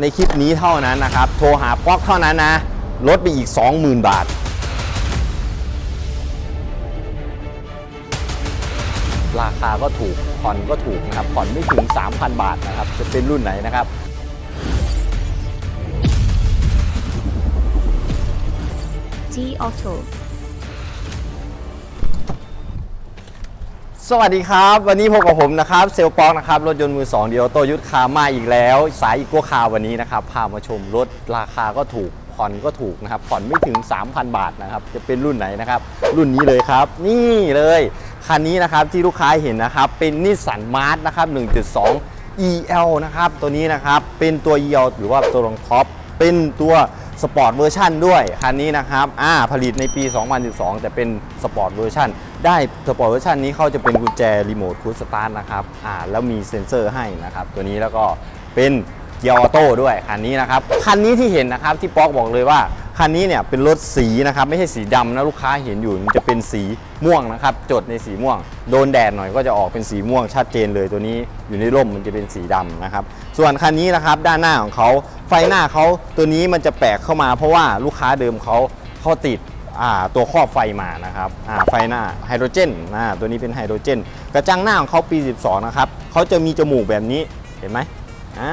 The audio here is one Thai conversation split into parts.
ในคลิปนี้เท่านั้นนะครับ โทรหาป๊อกเท่านั้นนะ ลดไปอีก 20,000 บาทราคาก็ถูก ผ่อนก็ถูกนะครับ ผ่อนไม่ถึง 3,000 บาทนะครับ จะเป็นรุ่นไหนนะครับ G Auto สวัสดีครับ วันนี้พบกับผมนะครับเซลปองนะครับ รถยนต์มือ2เดียวโตยุทธคามาอีกแล้ว สายอีโกคาวันนี้นะครับ พามาชมรถราคาก็ถูก ผ่อนก็ถูกนะครับ ผ่อนไม่ถึง 3,000 บาทนะครับ จะเป็นรุ่นไหนนะครับ รุ่นนี้เลยครับ นี่เลย คันนี้นะครับที่ลูกค้าเห็นนะครับ เป็นนิสสันมาร์ทนะครับ 1.2 EL นะครับ ตัวนี้นะครับ เป็นตัว EL หรือว่าตัวรองท็อป เป็นตัวสปอร์ตเวอร์ชันด้วย คันนี้นะครับ อ่า ผลิตในปี 2012 แต่เป็นสปอร์ตเวอร์ชัน ได้สปอร์ตเวอร์ชันนี้เขาจะเป็นกุญแจรีโมทคูลสตาร์ทนะครับอ่าแล้วมีเซ็นเซอร์ให้นะครับ ตัวนี้แล้วก็เป็นเกียร์ออโต้ด้วยคันนี้นะครับคันนี้ที่เห็นนะครับที่ป๊อกบอกเลยว่าคันนี้เนี่ยเป็นรถสีนะครับไม่ใช่สีดำนะลูกค้าเห็นอยู่มันจะเป็นสีม่วงนะครับ จดในสีม่วง โดนแดดหน่อยก็จะออกเป็นสีม่วงชัดเจนเลยตัวนี้อยู่ในร่มมันจะเป็นสีดำนะครับ ส่วนคันนี้นะครับด้านหน้าของเขาไฟหน้าเขาตัวนี้มันจะแปลกเข้ามาเพราะว่าลูกค้าเดิมเขาเขาติด ตัวครอบไฟมานะครับไฟหน้าไฮโดรเจนตัวนี้เป็นไฮโดรเจน กระจังหน้าของเขาปี 12 นะครับเขาจะมีจมูกแบบนี้เห็นไหมอ่า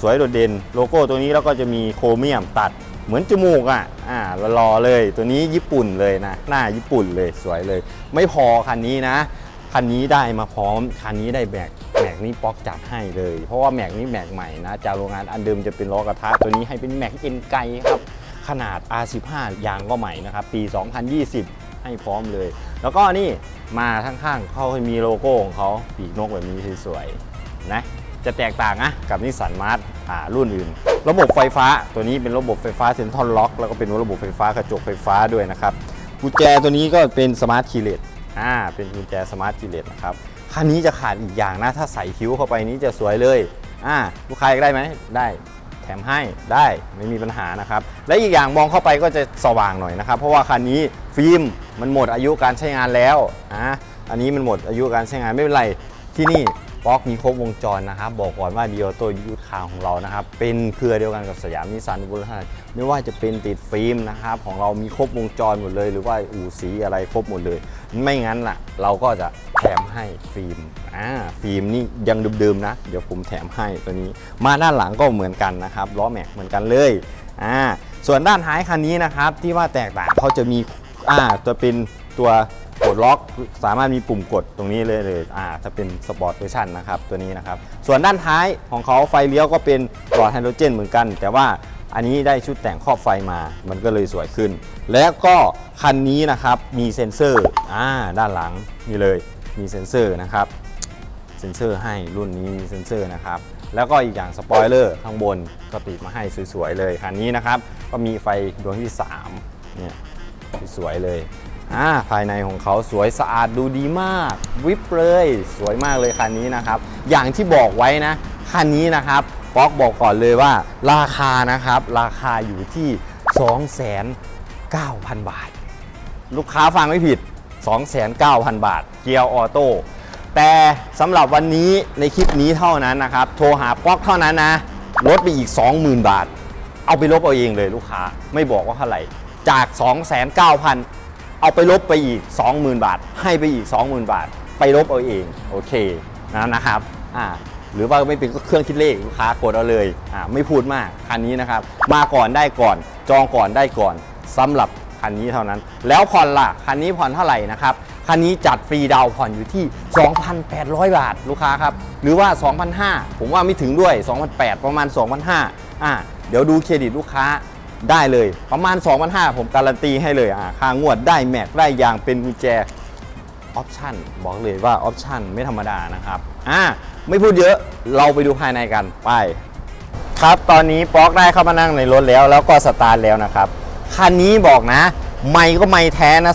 สวยโดดเด่นโลโก้ตัวนี้แล้วก็จะมีโครเมียมตัดเหมือนจมูกอะอ่ารอเลยตัวนี้ญี่ปุ่นเลยนะ หน้าญี่ปุ่นเลยสวยเลย ไม่พอคันนี้นะคันนี้ได้มาพร้อมคันนี้ได้แม็กแม็กนี้ป๊อกจัดให้เลย เพราะว่าแม็กนี้แม็กใหม่นะจากโรงงานอันเดิมจะเป็นล้อกระทะตัวนี้ให้เป็นแม็กเอ็นไกครับ ขนาด R15 ยางก็ใหม่นะครับ ปี 2020 ให้พร้อมเลย แล้วก็นี่มาข้างๆเขามีโลโก้ของเขาปีกนกแบบนี้สวยๆนะจะแตกต่างนะกับนิสสันมาร์ทรุ่นอื่น ระบบไฟฟ้าตัวนี้เป็นระบบไฟฟ้าเซ็นทรัลล็อกแล้วก็เป็นระบบไฟฟ้ากระจกไฟฟ้าด้วยนะครับกุญแจตัวนี้ก็เป็นสมาร์ทคีเลสอ่าเป็นกุญแจสมาร์ทคีเลสนะครับคันนี้จะขาดอีกอย่างนะ ถ้าใส่คิ้วเข้าไปนี้จะสวยเลยอ่าลูกค้าอยากได้ไหมได้ แถมให้ได้ไม่มีปัญหานะครับ และอีกอย่างมองเข้าไปก็จะสว่างหน่อยนะครับ เพราะว่าคันนี้ฟิล์มมันหมดอายุการใช้งานแล้วอะอันนี้มันหมดอายุการใช้งานไม่เป็นไรที่นี่ ป๊อกมีครบวงจรนะครับ บอกก่อนว่าดีโอโตยูทคาของเรานะครับ เป็นเครือเดียวกันกับสยามนิสสันบุรีรัมย์ไม่ว่าจะเป็นติดฟิล์มนะครับของเรามีครบวงจรหมดเลย หรือว่าอู่สีอะไรครบหมดเลย ไม่งั้นล่ะ เราก็จะแถมให้ฟิล์มอ่าฟิล์มนี่ยังเดิมๆนะ เดี๋ยวผมแถมให้ตัวนี้ มาด้านหลังก็เหมือนกันนะครับล้อแม็กเหมือนกันเลยอ่าส่วนด้านท้ายคันนี้นะครับที่ว่าแตกต่างเขาจะมีอ่าตัวเป็นตัว กดล็อกสามารถมีปุ่มกดตรงนี้เลยเลยอ่าถ้าเป็นสปอร์ตเวอร์ชันนะครับตัวนี้นะครับ ส่วนด้านท้ายของเขาไฟเลี้ยวก็เป็นหลอดไฮโดรเจนเหมือนกัน แต่ว่าอันนี้ได้ชุดแต่งครอบไฟมา มันก็เลยสวยขึ้น และก็คันนี้นะครับมีเซ็นเซอร์อ่าด้านหลังนี่เลยมีเซ็นเซอร์นะครับเซ็นเซอร์ให้รุ่นนี้มีเซ็นเซอร์นะครับแล้วก็อีกอย่างสปอยเลอร์ข้างบนก็ติดมาให้สวยๆเลยคันนี้นะครับ ก็มีไฟดวงที่3เนี่ยสวยๆเลย อ่าภายในของเขาสวยสะอาดดูดีมาก วิบเลยสวยมากเลยคันนี้นะครับ อย่างที่บอกไว้นะ คันนี้นะครับป๊อกบอกก่อนเลยว่า ราคานะครับ ราคาอยู่ที่ 2,900 บาท ลูกค้าฟังไม่ผิด 29,000 บาท เกียร์ออโต้แต่สำหรับวันนี้ในคลิปนี้เท่านั้นนะครับ โทรหาป๊อกเท่านั้นนะลดไปอีก 20,000 บาท เอาไปลบเอาเองเลยลูกค้าไม่บอกว่าเท่าไหร่จาก 29,000 เอาไปลบไปอีก 20,000 บาท ให้ไปอีก 20,000 บาท ไปลบเอาเองโอเคนะนะครับอ่าหรือว่าไม่เป็นก็เครื่องคิดเลขลูกค้ากดเอาเลยอ่าไม่พูดมากคันนี้นะครับ มาก่อนได้ก่อน จองก่อนได้ก่อนสำหรับคันนี้เท่านั้น แล้วผ่อนล่ะคันนี้ผ่อนเท่าไหร่นะครับคันนี้จัดฟรีดาวผ่อนอยู่ที่ 2,800 บาทลูกค้าครับ หรือว่า 2,500 ผมว่าไม่ถึงด้วย 2,800 ประมาณ 2,500 อ่าเดี๋ยวดูเครดิตลูกค้า ได้เลยประมาณ 2,500 ผมการันตีให้เลยอ่าค่างวดได้แม็กได้ยางเป็นกุญแจออปชั่นบอกเลยว่าออปชั่นไม่ธรรมดานะครับอ่าไม่พูดเยอะเราไปดูภายในกันไป ครับตอนนี้ป๊อกได้เข้ามานั่งในรถแล้ว แล้วก็สตาร์ทแล้วนะครับคันนี้บอกนะ ไม่ก็ไม่แท้นะ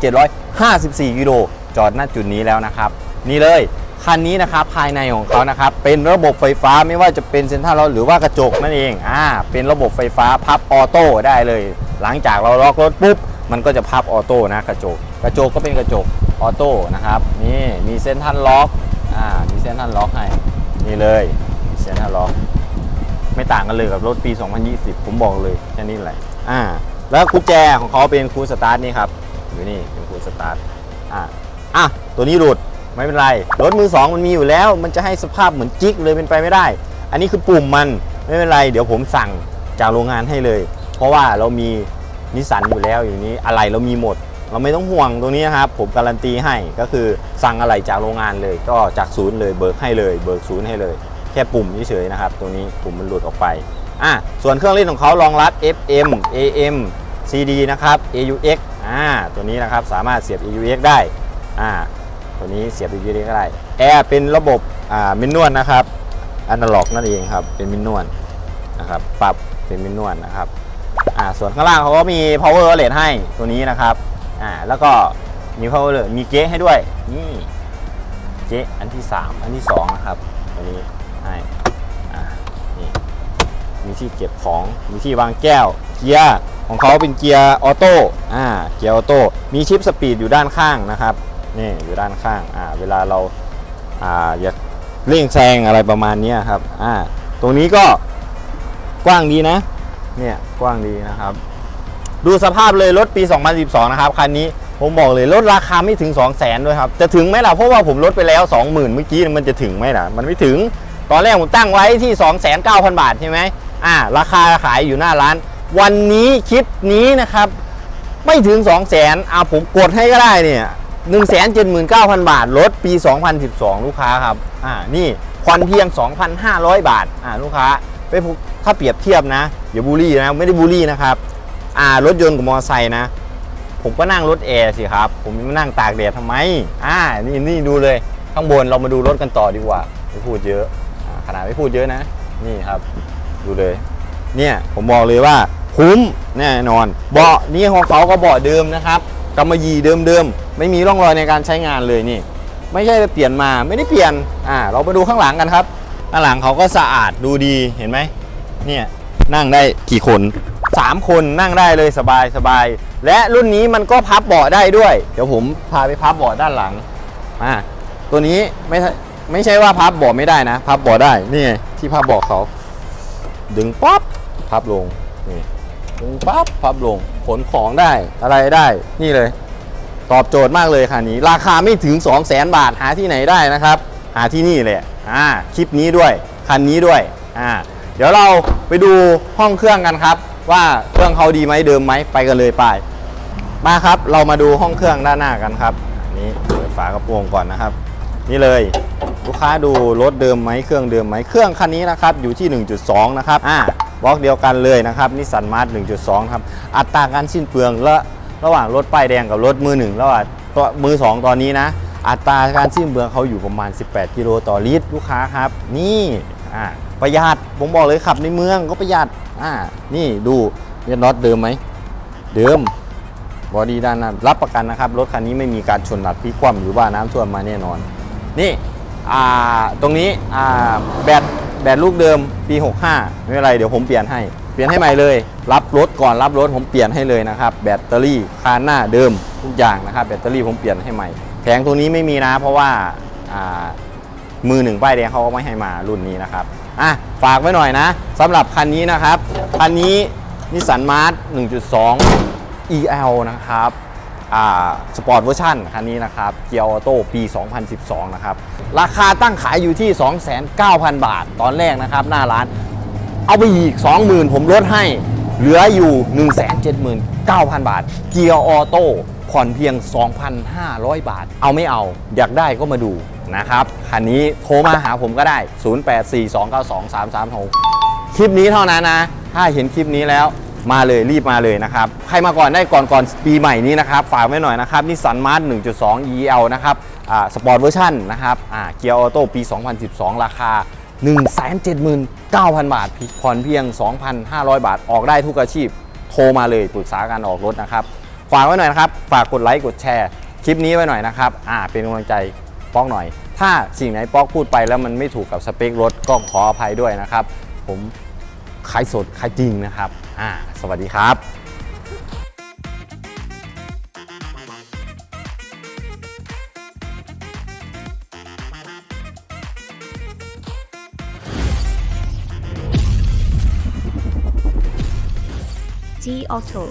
264,754 กิโลจอดหน้าจุดนี้แล้วนะครับ นี่เลย คันนี้นะครับภายในของเขานะครับเป็นระบบไฟฟ้าไม่ว่าจะเป็นเซ็นทรัลล็อกหรือว่ากระจกนั่นเองอ่าเป็นระบบไฟฟ้าพับออโต้ได้เลย หลังจากเราล็อกรถปุ๊บมันก็จะพับออโต้นะกระจก กระจกก็เป็นกระจกออโต้นะครับนี่มีเซ็นทรัลล็อกอ่ามีเซ็นทรัลล็อกให้นี่เลยมีเซ็นทรัลล็อกไม่ต่างกันเลยกับรถปี 2020 ผมบอกเลยแค่นี้แหละอ่าแล้วกุญแจของเขาเป็นคูลสตาร์ทนี่ครับอยู่นี่เป็นคูลสตาร์ทอ่าอะตัวนี้หลุด ไม่เป็นไร รถมือสองมันมีอยู่แล้ว มันจะให้สภาพเหมือนจิ๊กเลยเป็นไปไม่ได้ อันนี้คือปุ่มมันไม่เป็นไร เดี๋ยวผมสั่งจากโรงงานให้เลย เพราะว่าเรามีนิสสันอยู่แล้วอยู่นี้อะไรเรามีหมด เราไม่ต้องห่วงตรงนี้นะครับ ผมการันตีให้ก็คือสั่งอะไรจากโรงงานเลย ก็จากศูนย์เลยเบิกให้เลยเบิกศูนย์ให้เลย แค่ปุ่มเฉยๆนะครับตรงนี้ปุ่มมันหลุดออกไปอะส่วนเครื่องเล่นของเขารองรับ FM AM CD นะครับ AUX อ่าตัวนี้นะครับสามารถเสียบ AUX ได้อ่า ตัวนี้เสียบ AUX ก็ได้แอร์เป็นระบบอ่ามินนวลนะครับอนาล็อกนั่นเองครับเป็นมินนวลนะครับปรับเป็นมินนวลนะครับอ่าส่วนข้างล่างเขาก็มี power outlet ให้ตัวนี้นะครับอ่าแล้วก็มี power outlet มีเก๊ะให้ด้วยนี่เก๊ะอันที่ 3 อันที่2นะครับตัวนี้ให้อ่านี่มีที่เก็บของมีที่วางแก้วเกียร์ของเขาเป็นเกียร์ออโต้อ่าเกียร์ออโต้มีชิปสปีดอยู่ด้านข้างนะครับ นี่อยู่ด้านข้างอ่าเวลาเราอ่าอยากเร่งแซงอะไรประมาณนี้ครับอ่าตรงนี้ก็กว้างดีนะเนี่ยกว้างดีนะครับ ดูสภาพเลยรถปี 2012 นะครับคันนี้ผมบอกเลยลดราคาไม่ถึง 2 0 0 0 0 0ด้วยครับ จะถึงไหมล่ะเพราะว่าผมลดไปแล้ว 20,000 เมื่อกี้มันจะถึงไหมล่ะ มันไม่ถึงตอนแรกผมตั้งไว้ที่ 2,900บาทใช่ไหมอ่าราคาขายอยู่หน้าร้าน วันนี้คลิปนี้นะครับ ไม่ถึง 2 0 0 0 0 0อ่าผมกดให้ก็ได้เนี่ย 179,000 บาทรถปี 2012 ลูกค้าครับอ่านี่ผ่อนเพียง 2,500 บาทอ่าลูกค้าไปพูถ้าเปรียบเทียบนะอย่าบูลลี่นะไม่ได้บูลลี่นะครับอ่ารถยนต์กับมอเตอร์ไซค์นะ ผมก็นั่งรถแอร์สิครับ ผมมานั่งตากแดดทำไมอ่านี่นี่ดูเลยข้างบนเรามาดูรถกันต่อดีกว่าไม่พูดเยอะอขนาดไม่พูดเยอะนะ นี่ครับ ดูเลย เนี่ยผมบอกเลยว่าคุ้มแน่นอน เบาะนี่ของเขาก็เบาะเดิมนะครับ กำมะหยี่เดิมๆ ไม่มีร่องรอยในการใช้งานเลยนี่ ไม่ใช่เปลี่ยนมาไม่ได้เปลี่ยนอ่าเราไปดูข้างหลังกันครับ ข้างหลังเขาก็สะอาดดูดีเห็นไหมเนี่ยนั่งได้กี่คน 3 คนนั่งได้เลยสบายสบายและรุ่นนี้มันก็พับเบาะได้ด้วย เดี๋ยวผมพาไปพับเบาะด้านหลังอ่าตัวนี้ไม่ไม่ใช่ว่าพับเบาะไม่ได้นะ พับเบาะได้นี่ไงที่พับเบาะเขาดึงปั๊บพับลงนี่ดึงปั๊บพับลง ขนของได้อะไรได้นี่เลย ตอบโจทย์มากเลยคันนี้ ราคาไม่ถึง 2 0 0 0 0 0บาทหาที่ไหนได้นะครับ หาที่นี่เลยอ่าคลิปนี้ด้วยคันนี้ด้วยอ่าเดี๋ยวเราไปดูห้องเครื่องกันครับ ว่าเครื่องเขาดีไหมเดิมไหมไปกันเลยไปมาครับ เรามาดูห้องเครื่องด้านหน้ากันครับอันนี้เปิดฝากระโปรงก่อนนะครับ นี่เลยลูกค้าดูรถเดิมไหมเครื่องเดิมไหมเครื่องคันนี้นะครับอยู่ที่ 1.2 นะครับอ่า บล็อกเดียวกันเลยนะครับนิสสันมาร์ท1.2 ครับ อัตราการสิ้นเปลืองและระหว่างรถป้ายแดงกับรถมือหนึ่งระหว่างตัวมือ 2 ตอนนี้นะ อัตราการสิ้นเปลืองเขาอยู่ประมาณ 18 กิโลต่อลิตรลูกค้าครับ นี่อ่าประหยัดผมบอกเลยขับในเมืองก็ประหยัดอ่านี่ดูเนี่ยน็อตเดิมไหมเดิมบอดี้ด้านหน้ารับประกันนะครับ รถคันนี้ไม่มีการชนหนักพลิกคว่ำหรือว่าน้ำท่วมมาแน่นอน นี่ อ่า ตรงนี้ อ่า แบต แบตลูกเดิมปี65ไม่เป็นไรเดี๋ยวผมเปลี่ยนให้เปลี่ยนให้ใหม่เลย รับรถก่อนรับรถผมเปลี่ยนให้เลยนะครับแบตเตอรี่คานหน้าเดิมทุกอย่างนะครับแบตเตอรี่ผมเปลี่ยนให้ใหม่แผงตรงนี้ไม่มีนะ เพราะว่าามือหนึ่งป้ายแดงเขาก็ไม่ให้มารุ่นนี้นะครับอะฝากไว้หน่อยนะสำหรับคันนี้นะครับคันนี้นิสสันมาร์ท1.2 EL นะครับ สปอร์ตเวอร์ชันคันนี้นะครับเกียร์ออโต้ปี 2012 นะครับ ราคาตั้งขายอยู่ที่ 29,000 บาท ตอนแรกนะครับ หน้าร้าน เอาไปอีก 20,000 ผมลดให้ เหลืออยู่ 179,000 บาท เกียร์ออโต้ผ่อนเพียง 2,500 บาท เอาไม่เอา อยากได้ก็มาดูนะครับ คันนี้โทรมาหาผมก็ได้ 0842923336 คลิปนี้เท่านั้นนะ ถ้าเห็นคลิปนี้แล้ว มาเลยรีบมาเลยนะครับ ใครมาก่อนได้ก่อนก่อนปีใหม่นี้นะครับ ฝากไว้หน่อยนะครับนิสสันมาร์ท1.2 EL นะครับสปอร์ตเวอร์ชันนะครับเกียร์ออโต้ปี 2012 ราคา 179,000 บาทผ่อนเพียง 2,500 บาท ออกได้ทุกอาชีพ โทรมาเลยปรึกษาการออกรถนะครับฝากไว้หน่อยนะครับ ฝากกดไลค์กดแชร์คลิปนี้ไว้หน่อยนะครับอ่าเป็นกำลังใจป๊อกหน่อย ถ้าสิ่งไหนป๊อกพูดไปแล้วมันไม่ถูกกับสเปครถก็ขออภัยด้วยนะครับ ผม ขายสดขายจริงนะครับอ่าสวัสดีครับ G Auto